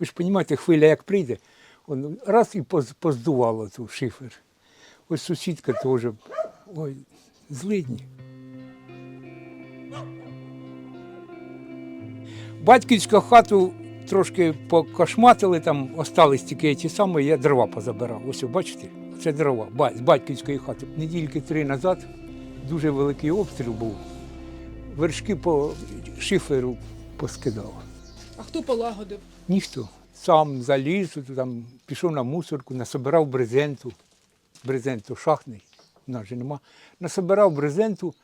Ви ж розумієте, хвиля як прийде, он раз і поз- поздувало ту шифер. Ось сусідка теж, ой, злидні. Батьківську хату трошки покошматили, там остались тільки ті самі, я дрова позабирав. Ось, бачите, це дрова з батьківської хати. Недільки три назад дуже великий обстріл був. Вершки по шиферу поскидав. А хто полагодив? Ніхто. Сам заліз, там, пішов на мусорку, насобирав брезенту. Брезенту шахтний, у нас же нема. Насобирав брезенту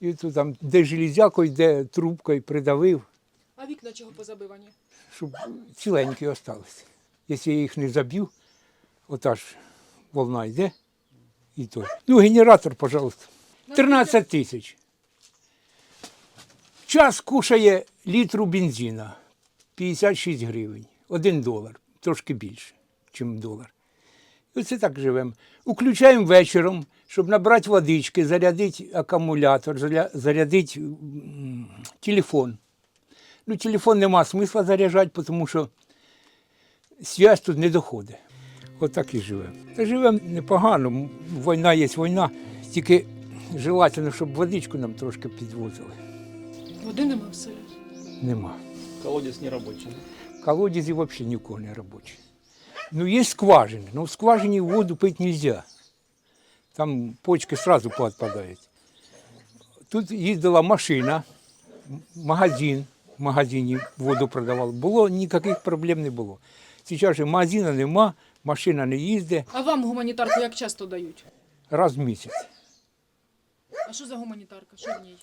і тут там, де железякою, де трубкою придавив, А вікна чого позабивані? щоб ціленькі осталися. Якщо я їх не заб'ю, ота ж волна йде і то. Ну, генератор, пожалуйста. 13 тисяч. Час кушає літру бензина 56 гривень. Один долар, трошки більше, ніж долар. І оце так живемо. Уключаємо вечором, щоб набрати водички, зарядити акумулятор, зарядити телефон. Ну, телефон нема смисла заряджати, тому що зв'язь тут не доходить. Отак і живемо. Та живемо непогано. Війна є війна, тільки желательно, щоб водичку нам трошки підвозили. Води нема в селі. Нема. Колодец не рабочий. Колодязі взагалі ні у кого не робочі. Ну, є скважини, но в скважині воду пити не можна. Там почки одразу поотпадають. Тут їздила машина, магазин, в магазині воду продавали. Було, ніяких проблем не було. Зараз же магазину нема, машина не їздить А вам гуманітарку як часто дають? раз в місяць. А що за гуманітарка? Що в ній?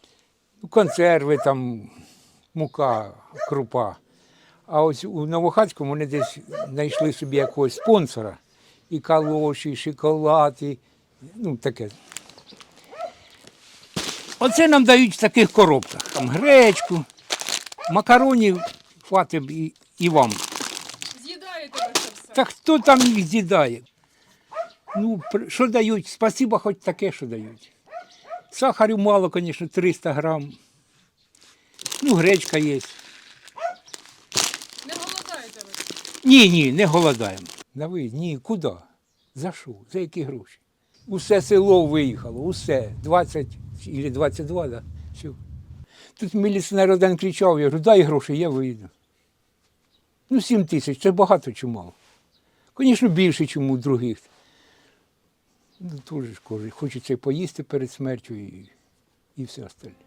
Ну, консерви, там, мука, крупа. А ось у Новохацькому вони десь знайшли собі якогось спонсора. І калоші, і шоколад, і ну таке. Оце нам дають в таких коробках. Там гречку, макаронів хватить і, і вам. З'їдаєте ви це все? Та хто там їх з'їдає? Ну, що дають? Спасибо, хоч таке, що дають. Сахарю мало, звісно, 300 грам. Ну, гречка є. Не голодаєте ви? Ні, ні, не голодаємо. На ні, куди? За що? За які гроші? Усе село виїхало, усе. 20 чи 22, да? Все. Тут міліціонер один кричав, я говорю, дай гроші, я вийду. Ну, 7 тисяч, це багато чи мало. Звісно, більше, ніж у других. Ну, теж кожен. Хочеться поїсти перед смертю і, і все остальне.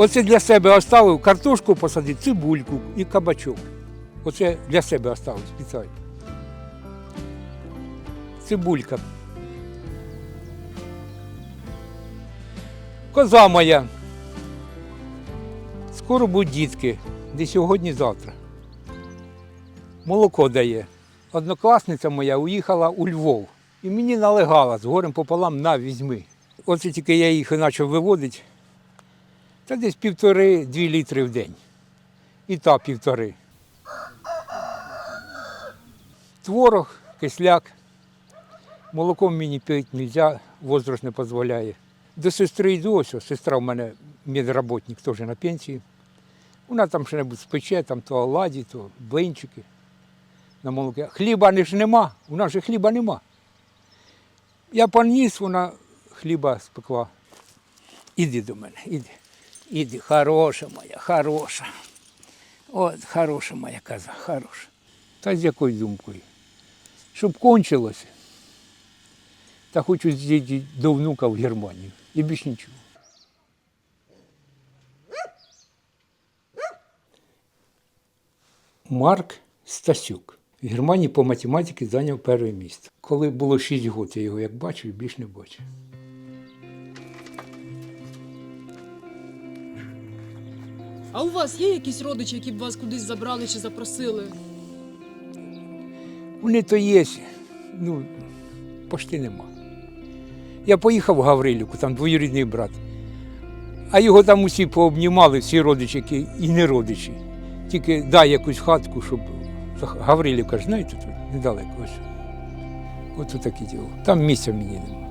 Оце для себе оставив картошку посадити, цибульку і кабачок. Оце для себе оставив спеціально. Цибулька. Коза моя. Скоро будуть дітки, де сьогодні, завтра. Молоко дає. Однокласниця моя уїхала у Львов і мені налегала з горем пополам на візьми. Оце тільки я їх почав виводити. Та десь півтори-дві літри в день. І та півтори. Творог, кисляк. Молоком мені пити не можна, возраст не дозволяє. До сестри йду, ось, сестра в мене медработник, теж на пенсії. Вона там що-небудь спече, там то оладі, то блинчики на молоке. Хліба не ж нема, у нас же хліба нема. Я поніс, вона хліба спекла. Іди до мене, іди. Іди, хороша моя, хороша. От, хороша моя коза, хороша. Та з якою думкою? Щоб кончилося. Та хочу з'їздити до внука в Германію. І більш нічого. Марк Стасюк. В Германії по математиці зайняв перше місце. Коли було 6 років, я його як бачив, більш не бачив. А у вас є якісь родичі, які б вас кудись забрали чи запросили? Вони то є, ну, почти нема. Я поїхав в Гаврилівку, там двоюрідний брат. А його там усі пообнімали, всі родичі які і не родичі. Тільки дай якусь хатку, щоб. Гаврилівка ж знаєте, тут недалеко ось. От таке діло. Там місця мені нема.